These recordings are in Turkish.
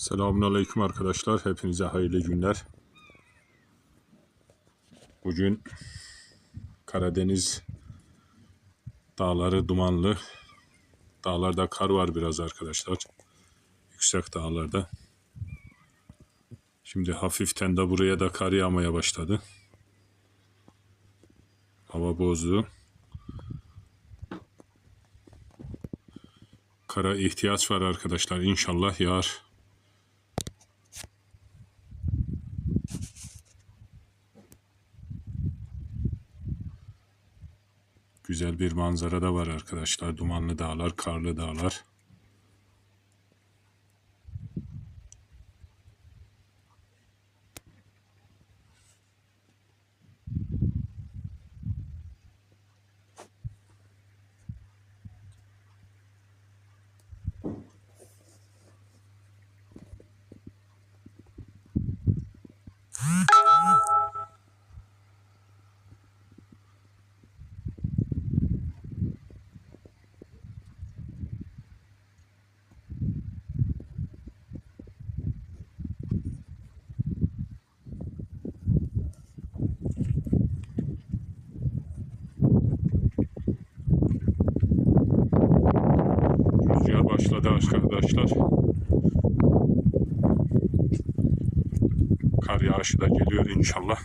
Selamünaleyküm arkadaşlar. Hepinize hayırlı günler. Bugün Karadeniz dağları dumanlı. Dağlarda kar var biraz arkadaşlar. Yüksek dağlarda. Şimdi hafiften de buraya da kar yağmaya başladı. Hava bozdu. Kara ihtiyaç var arkadaşlar. İnşallah yağar. Güzel bir manzara da var arkadaşlar. Dumanlı dağlar, karlı dağlar. Başladı arkadaşlar. Kar yağışı da geliyor inşallah.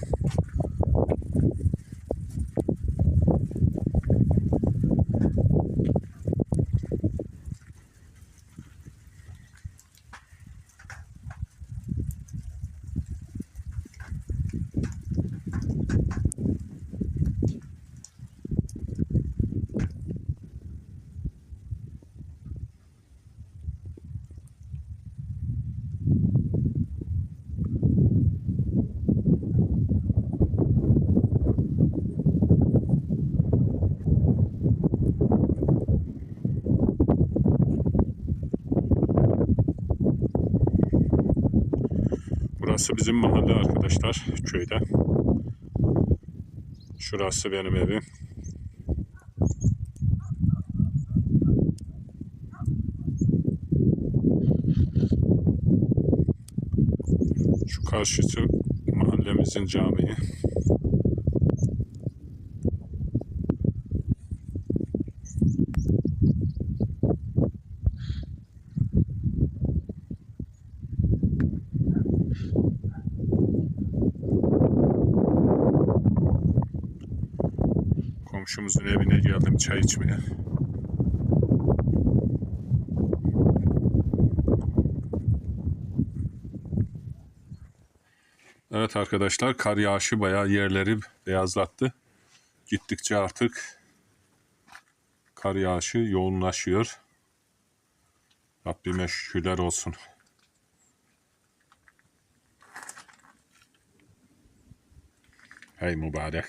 Burası bizim mahalle arkadaşlar köyde. Şurası benim evim. Şu karşısı mahallemizin camii. Komşumuzun evine geldim çay içmeye. Evet arkadaşlar kar yağışı bayağı yerleri beyazlattı. Gittikçe artık kar yağışı yoğunlaşıyor. Rabbime şükürler olsun. Hey mübarek.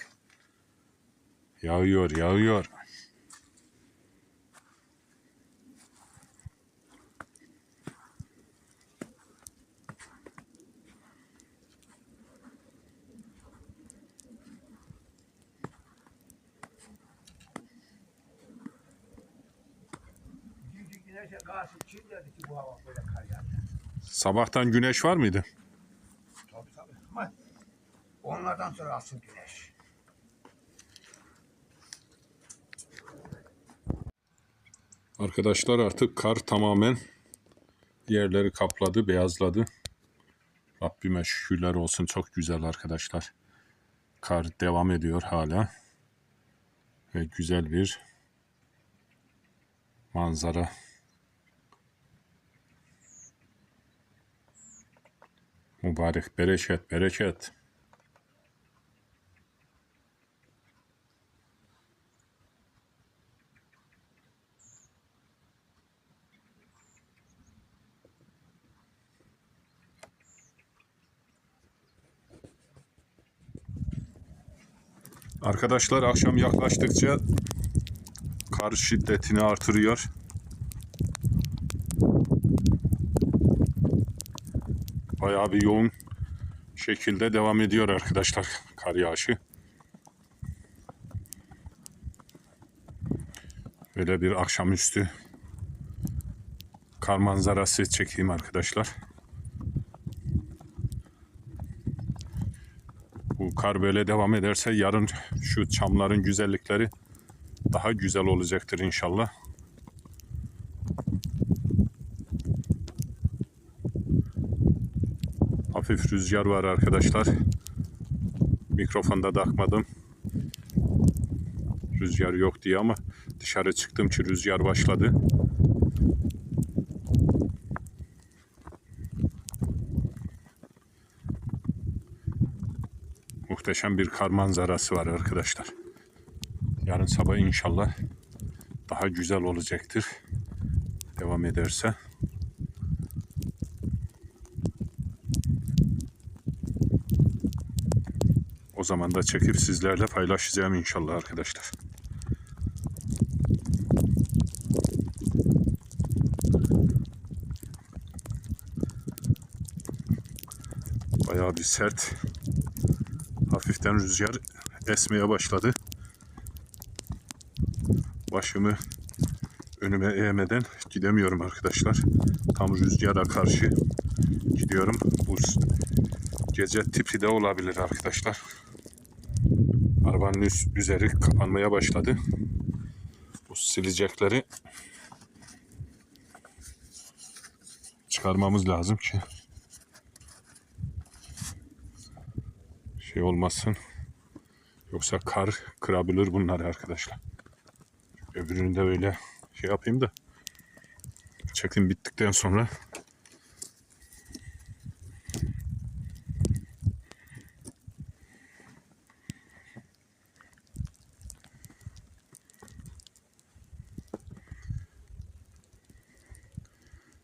Kar yağdı? Sabahtan güneş var mıydı? Tabii tabii. Ama onlardan sonra asıl güneş. Arkadaşlar artık kar tamamen yerleri kapladı, beyazladı. Rabbime şükürler olsun. Çok güzel arkadaşlar. Kar devam ediyor hala. Ve güzel bir manzara. Mübarek, bereket, bereket. Arkadaşlar akşam yaklaştıkça kar şiddetini artırıyor. Bayağı bir yoğun şekilde devam ediyor arkadaşlar kar yağışı. Böyle bir akşamüstü kar manzarası çekeyim arkadaşlar. Kar böyle devam ederse yarın şu çamların güzellikleri daha güzel olacaktır inşallah. Hafif rüzgar var arkadaşlar. Mikrofonda da. Rüzgar yok diye ama dışarı çıktım ki rüzgar başladı. Muhteşem bir kar manzarası var arkadaşlar. Yarın sabah inşallah daha güzel olacaktır. Devam ederse. O zaman da çekip sizlerle paylaşacağım inşallah arkadaşlar. Bayağı bir sert. Hafiften rüzgar esmeye başladı. Başımı önüme eğmeden gidemiyorum arkadaşlar. Tam rüzgara karşı gidiyorum. Bu gece tipi de olabilir arkadaşlar. Arabanın üst, üzeri kapanmaya başladı. Bu silecekleri çıkarmamız lazım ki şey olmasın. Yoksa kar kırabilir bunları arkadaşlar. Öbürünü de böyle şey yapayım da çekim bittikten sonra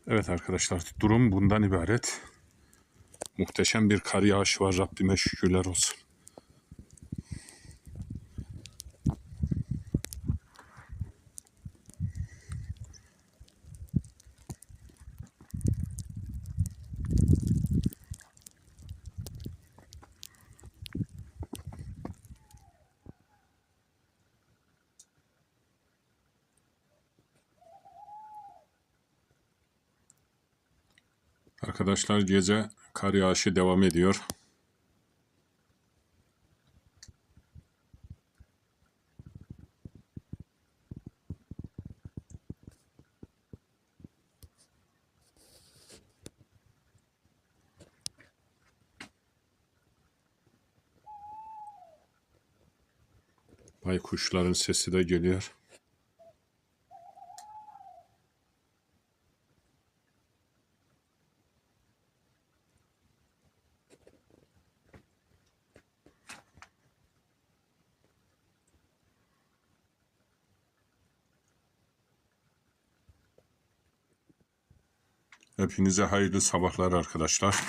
Evet arkadaşlar durum bundan ibaret. Muhteşem bir kar yağışı var Rabbime şükürler olsun. Arkadaşlar gece kar yağışı devam ediyor. Baykuşların sesi de geliyor. Hepinize hayırlı sabahlar arkadaşlar.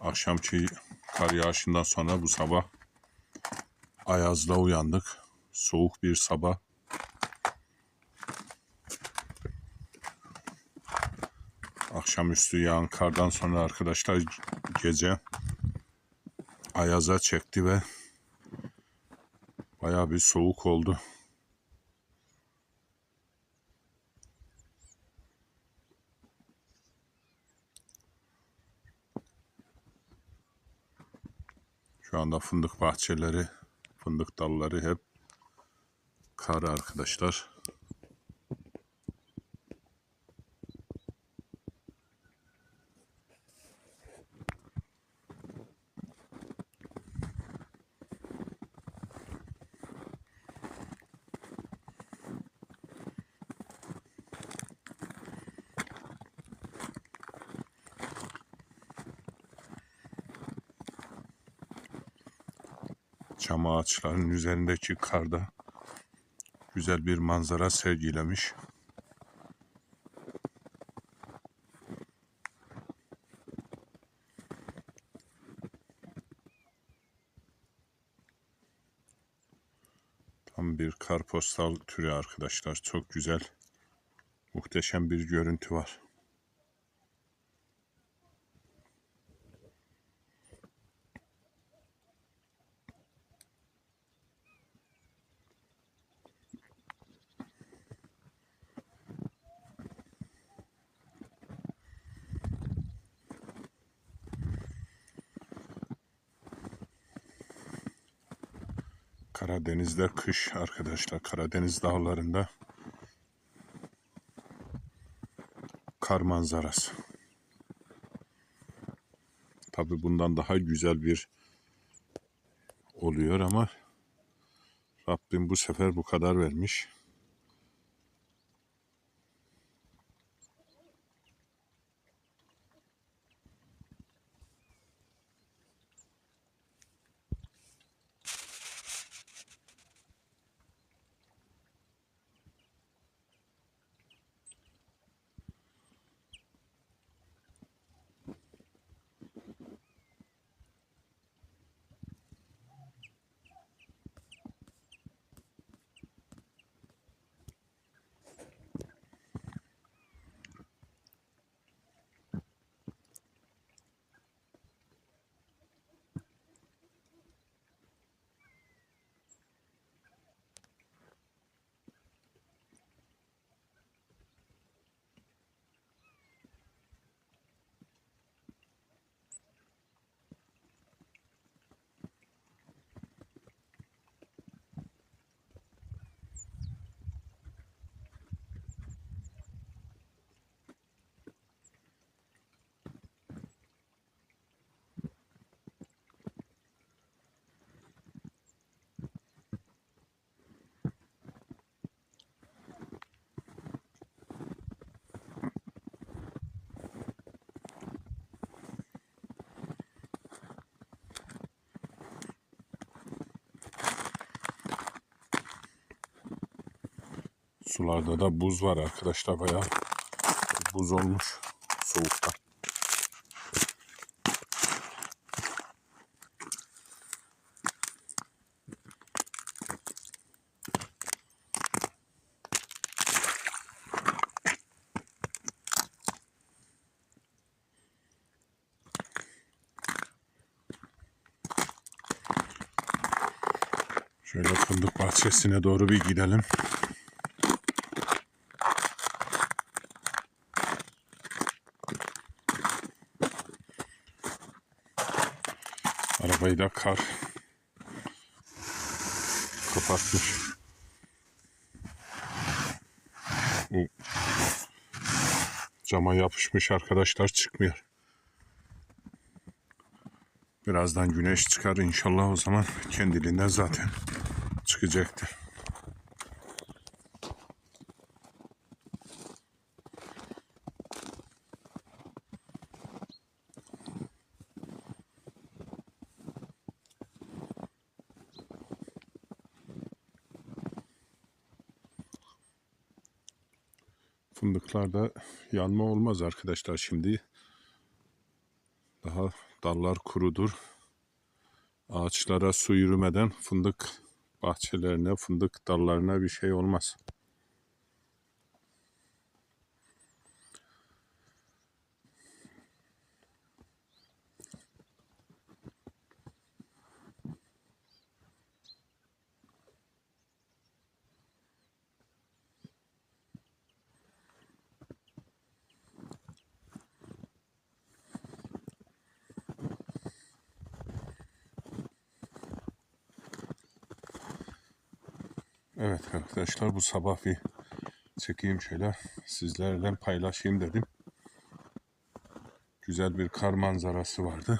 Akşamki kar yağışından sonra bu sabah ayazla uyandık. Soğuk bir sabah. Akşamüstü yağan kardan sonra arkadaşlar gece ayaza çekti ve bayağı bir soğuk oldu. Şu anda fındık bahçeleri, fındık dalları hep kar arkadaşlar. Çam ağaçlarının üzerindeki karda güzel bir manzara sergilemiş. Tam bir karpostal türü arkadaşlar. Çok güzel. Muhteşem bir görüntü var. Karadeniz'de kış arkadaşlar. Karadeniz dağlarında kar manzarası. Tabi bundan daha güzel bir oluyor ama Rabbim bu sefer bu kadar vermiş. Sularda da buz var arkadaşlar bayağı buz olmuş soğukta. Şöyle fındık bahçesine doğru bir gidelim. Arabayı da kar kapatmış. Bu cama yapışmış arkadaşlar çıkmıyor. Birazdan güneş çıkar inşallah o zaman kendiliğinden zaten çıkacaktır. Fındıklarda yanma olmaz arkadaşlar şimdi. Daha dallar kurudur. Ağaçlara su yürümeden fındık bahçelerine, fındık dallarına bir şey olmaz. Evet arkadaşlar bu sabah bir çekeyim şöyle sizlerle paylaşayım dedim. Güzel bir kar manzarası vardı.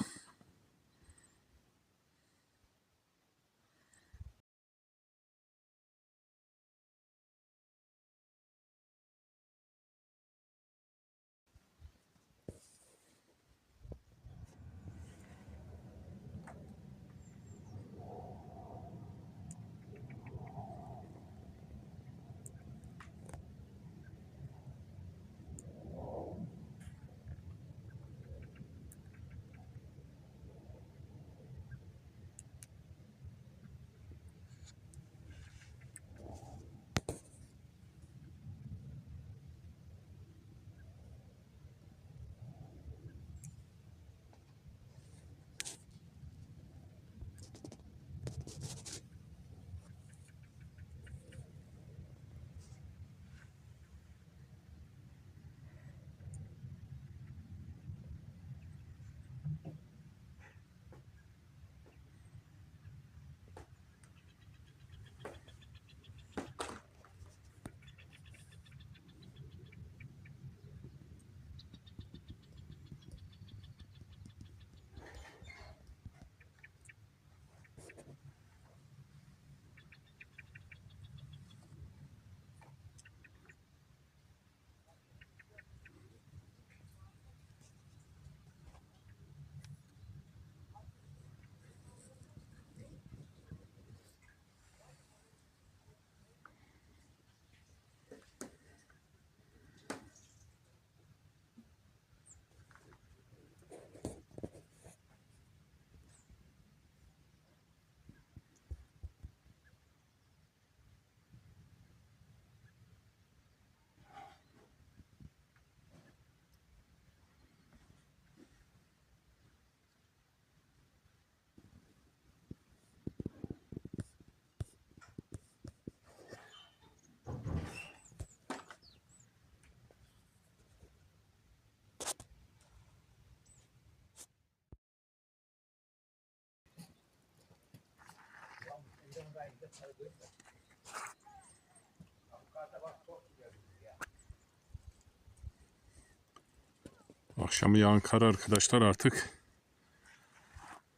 Akşamı yağan kar arkadaşlar artık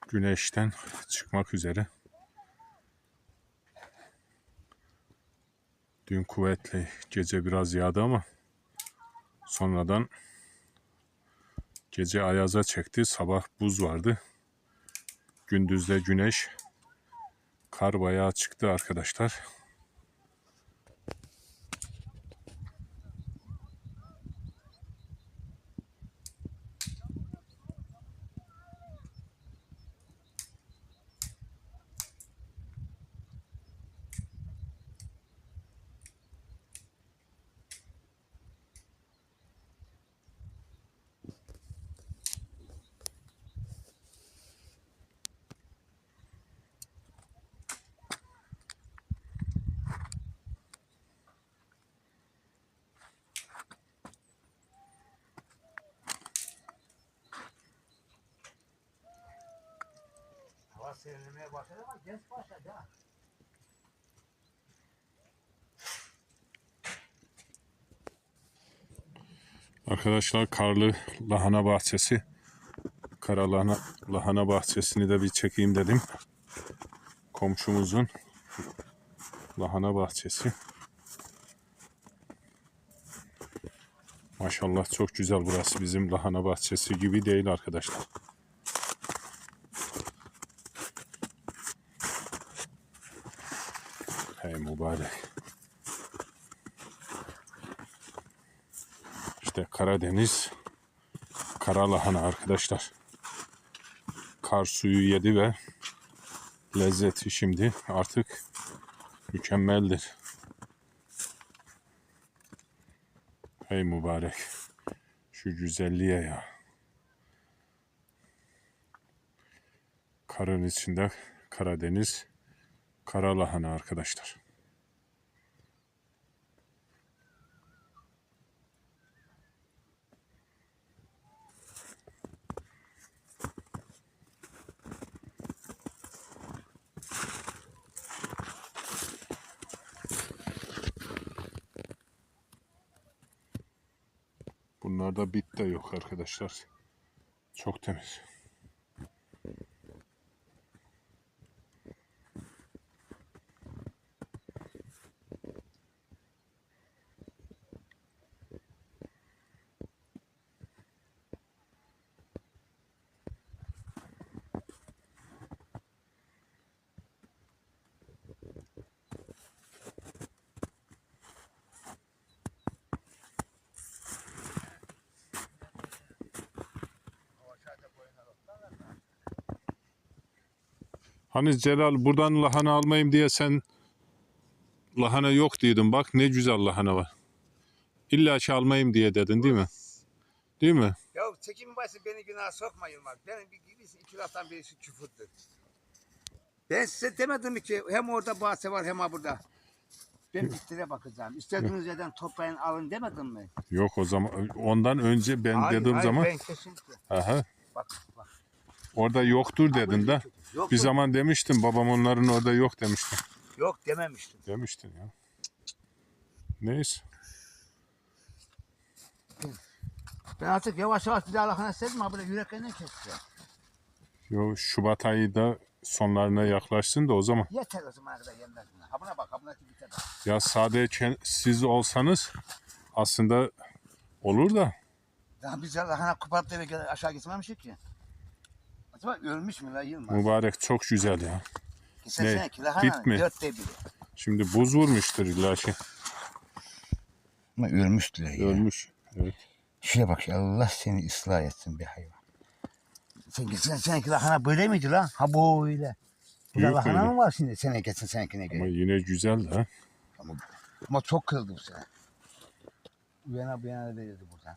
güneşten çıkmak üzere. Dün kuvvetli gece biraz yağdı ama sonradan gece ayaza çekti. Sabah buz vardı. Gündüzde güneş. Kar bayağı çıktı arkadaşlar. Hava serinlemeye başladı ama geç başladı ha. Arkadaşlar karlı lahana bahçesi. Kara lahana, lahana bahçesini de bir çekeyim dedim. Komşumuzun lahana bahçesi. Maşallah çok güzel burası. Bizim lahana bahçesi gibi değil arkadaşlar. Hey mübarek. İşte Karadeniz kara lahana arkadaşlar. Kar suyu yedi ve lezzeti şimdi artık mükemmeldir. Hey mübarek. Şu güzelliğe ya. Karın içinde Karadeniz kara lahana arkadaşlar. Bunlarda bit de yok arkadaşlar. Çok temiz. Hani Celal buradan lahana almayayım diye sen lahana yok diyordun. Bak ne güzel lahana var. İlla ki almayayım diye dedin değil mi? Değil mi? Ya çekim başı beni günah sokma Yılmaz. Benim bir birisi iki laftan birisi küfürdür. Ben size demedim mi ki hem orada bahçe var hem burada. Ben bitlere bakacağım. İstediğiniz yerden toplayın alın demedim mi? Yok o zaman ondan önce ben Hayır, dediğim hayır, zaman Ben kesinlikle. aha bak. Orada yoktur dedin de. Yok, Bir zaman demiştin babam onların orada yok demiştin. Yok dememiştim. Demiştin ya. Neyse. Ben artık yavaş yavaş bir daha lahana sevdim ha böyle yüreklerinden kesti. Yo Şubat ayı da sonlarına yaklaşsın da o zaman. Yeter o zamana kadar yenmez mi? Ha buna bak ha buna biter. Ya sadece siz olsanız aslında olur da Daha biz da eve gel- aşağı gitmemişik ki. Acaba ölmüş mü la Yılmaz? mübarek çok güzel ya. Ne? Bit mi? dörtte biri. Şimdi buz vurmuştur illa ki. Ama ölmüştüler ya. Ölmüş. Evet. Şuraya bak ya Allah seni ıslah etsin bir hayvan. Sen geçen seneki lahana böyle miydi lan? Ha böyle. Burada Büyük lahana öyle. mı var şimdi sene geçen senekine göre? Ama Ama, yine güzel ha. ama çok kırıldı bu sene. Bu yana bu yana değildi buradan.